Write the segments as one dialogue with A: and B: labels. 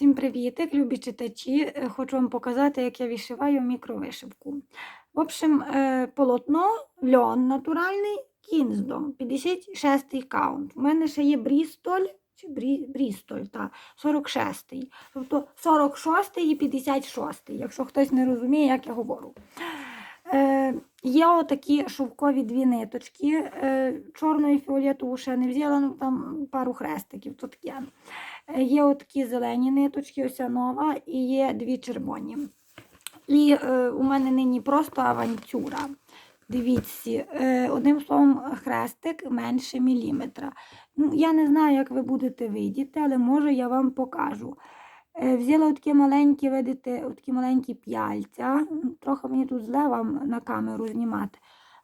A: Всім привітик, любі читачі. Е, Хочу вам показати, як я вишиваю мікровишивку. В общем, е, полотно льон натуральний кінздом, 56-й каунт. У мене ще є Брістоль, чи Брі, Брістоль, та, 46-й. Тобто 46-й і 56-й, якщо хтось не розуміє, як я говорю. Е, є отакі шовкові дві ниточки. Е, чорну фіолетову ще не взяла, ну там пару хрестиків. То таке. Е, Є отакі зелені ниточки, ось нова, і є дві червоні. І е, у мене нині просто авантюра. Дивіться, е, одним словом, хрестик менше міліметра. Ну, я не знаю, як ви будете видіти, але може я вам покажу. Е, Взяла такі маленькі, видите, такі маленькі п'яльця. Трохи мені тут зле вам на камеру знімати.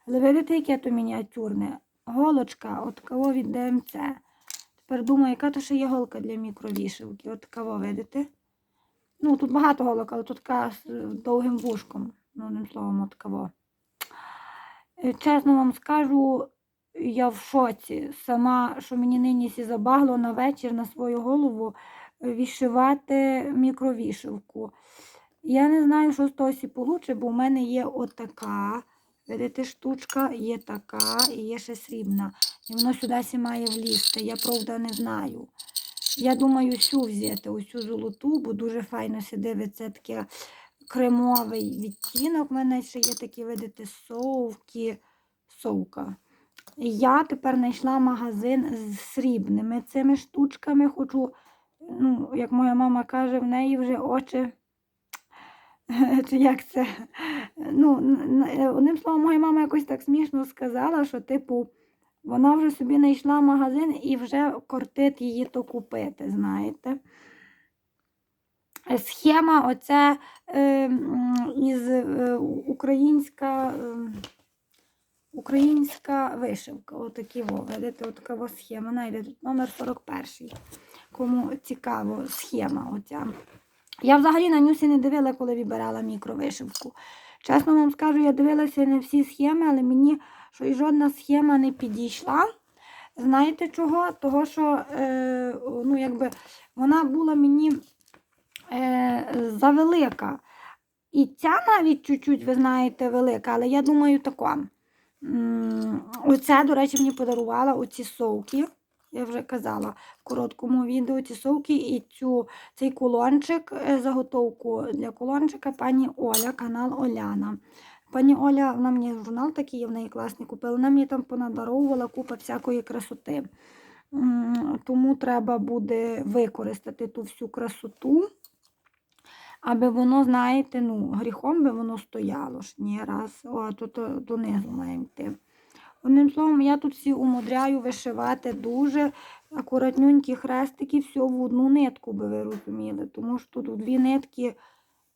A: Але видите, яке то мініатюрне? Голочка, от кого від ДМЦ. Тепер думаю, яка то ще є голка для мікровішивки. От кого, видите? Ну, тут багато голок, але тут така з довгим вушком. Ну, одним словом, от кого. Е, Чесно вам скажу, я в шоці. Сама, що мені нині забагло на вечір на свою голову вішивати мікровішивку. Я не знаю, що з того сі получить, бо в мене є отака. Видите, штучка, є така і є ще срібна. І воно сюди сі має влізти. Я правда не знаю. Я думаю, цю взяти, цю золоту, бо дуже файно сі дивиться таке кремовий відтінок. У мене ще є такі, видите, совки, совка. Я тепер знайшла магазин з срібними цими штучками. Хочу, ну, як моя мама каже, в неї вже очі. Чи як це? Ну, н- одним словом, моя мама якось так смішно сказала, що, типу, вона вже собі знайшла магазин і вже кортить її то купити, знаєте. Е, Схема оця е, із е, українська, е, українська вишивка. Отакі видите, отака схема. Найде тут номер 41. Кому цікаво, схема оця. Я взагалі на нюсі не дивила, коли вибирала мікровишивку. Чесно вам скажу, я дивилася не всі схеми, але мені що і жодна схема не підійшла. Знаєте чого? Того, що е, ну, якби, вона була мені е, завелика. І ця навіть чуть-чуть, ви знаєте, велика, але я думаю, тако. М, Оце, до речі, мені подарувала оці совки. Я вже казала в короткому відео ці совки і цю, цей кулончик, е, заготовку для кулончика пані Оля, канал Оляна. Пані Оля, вона мені журнал такий, я в неї класний купила. Вона мені там понадаровувала купа всякої красоти. Тому треба буде використати ту всю красоту, аби воно, знаєте, ну, гріхом би воно стояло ж. Ні, раз, о, то, то донизу маємо йти. Одним словом, я тут всі умудряю вишивати дуже акуратненькі хрестики, все в одну нитку, би ви розуміли. Тому що тут в дві нитки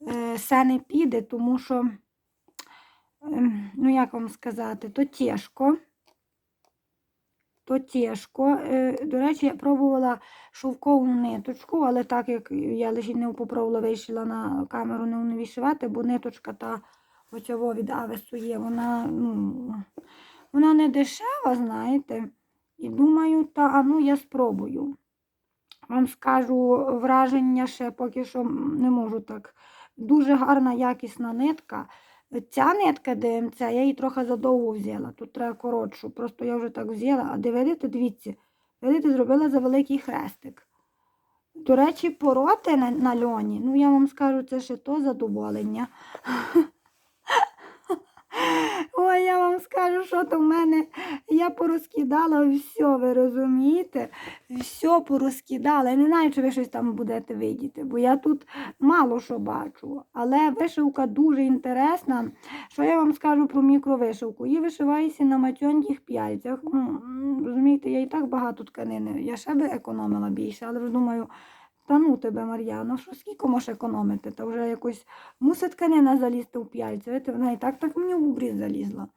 A: е, все не піде, тому що, ем, ну як вам сказати, то тяжко. То тяжко. Е, До речі, я пробувала шовкову ниточку, але так як я лише не попробувала вишила на камеру не вишивати, бо ниточка та оцього від Авесу є, вона, ну, вона не дешева, знаєте. І думаю, та ну я спробую. Вам скажу враження ще поки що не можу так. Дуже гарна якісна нитка. Ця нитка ДМЦ, я її трохи задовго взяла. Тут треба коротшу. Просто я вже так взяла. А де видите, дивіться, зробила за великий хрестик. До речі, пороти на, на льоні, ну я вам скажу, це ще то задоволення. Ой, я вам скажу, що то в мене я порозкидала все, ви розумієте? Все порозкидала. Я не знаю, чи ви щось там будете видіти, бо я тут мало що бачу. Але вишивка дуже інтересна. Що я вам скажу про мікровишивку? Її вишивається на матьоньких п'яльцях. Ну, розумієте, я і так багато тканини. Я ще би економила більше, але вже думаю. Та ну тебе, Мар'яно, що скільки можеш економити? Та вже якось мусить тканина залізти в п'яльці. Видите, вона і так так мені в обріз залізла.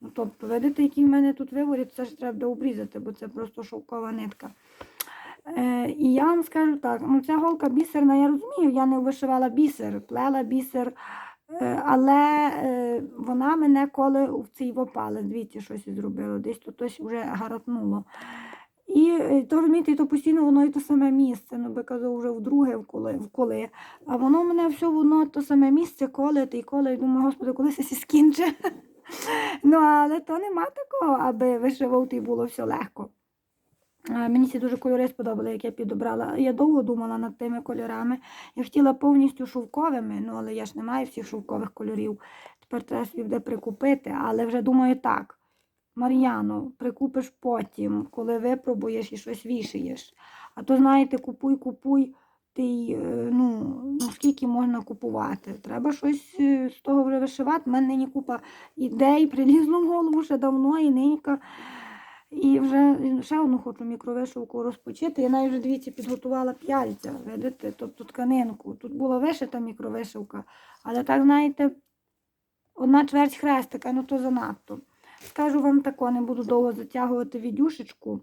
A: Ну, тобто, видите, який в мене тут виворіт, це ж треба обрізати, бо це просто шовкова нитка. Е, і я вам скажу так, ну ця голка бісерна, я розумію, я не вишивала бісер, плела бісер, е, але е, вона мене коли в цей вопалець, дивіться, щось зробило, десь тут ось вже гаратнуло. І е, то розумієте, то постійно воно і то саме місце. Ну, би казав, вже вдруге вколи, вколи. А воно мене все воно то саме місце колить і колить. І думаю, господи, коли це скінче. ну, але то нема такого, аби вишивати було все легко. Мені ці дуже кольори сподобали, як я підобрала. Я довго думала над тими кольорами. Я хотіла повністю шовковими, ну але я ж не маю всіх шовкових кольорів. Тепер треба собі буде прикупити, але вже думаю так. Мар'яно, прикупиш потім, коли випробуєш і щось вішаєш. А то, знаєте, купуй, купуй, ти, е, ну, ну скільки можна купувати. Треба щось е, з того вже вишивати. У мене нині купа ідей, прилізло в голову ще давно і ненька. І вже ще одну хочу мікровишивку розпочати. Я навіть вже дивіться, підготувала п'яльця, видите, тобто тканинку. Тут була вишита мікровишивка, але так, знаєте, одна чверть хрестика, ну то занадто. Скажу вам тако, не буду довго затягувати відюшечку.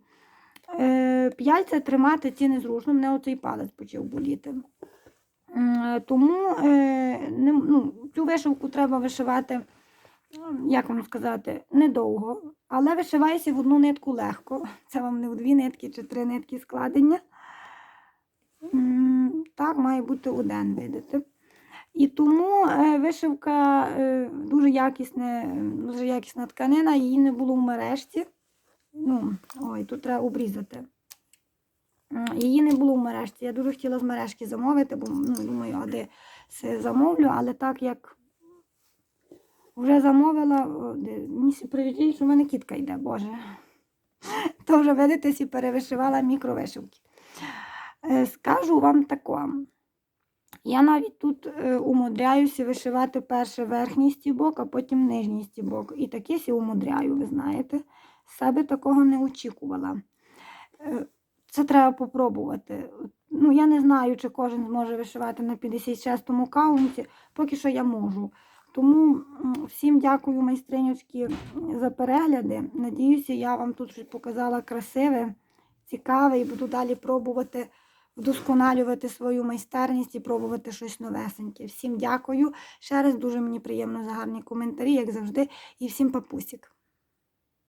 A: Е, п'яльця тримати ці незручно, мене оцей палець почав боліти. Е, Тому е, ну, цю вишивку треба вишивати, ну, як вам сказати, недовго, але вишивається в одну нитку легко. Це вам не в дві нитки чи три нитки складення. Так, має бути один, видите. І тому е, вишивка е, дуже якісне, дуже якісна тканина, її не було в мережці. Ну, ой, тут треба обрізати. Її не було в мережці. Я дуже хотіла з мережки замовити, бо ну, думаю, а де це замовлю, але так як вже замовила, мені всі що в мене кітка йде, Боже. То вже, видите, перевишивала мікровишивки. Е, Скажу вам тако. Я навіть тут е, умудряюся вишивати перше верхній стібок, а потім нижній стібок. І таке сі умудряю, ви знаєте. Себе такого не очікувала. Е, Це треба попробувати. Ну, я не знаю, чи кожен зможе вишивати на 56-му каунті, поки що я можу. Тому всім дякую, майстринючки, за перегляди. Надіюся, я вам тут показала красиве, цікаве і буду далі пробувати вдосконалювати свою майстерність і пробувати щось новесеньке. Всім дякую. Ще раз дуже мені приємно за гарні коментарі, як завжди, і всім папусік.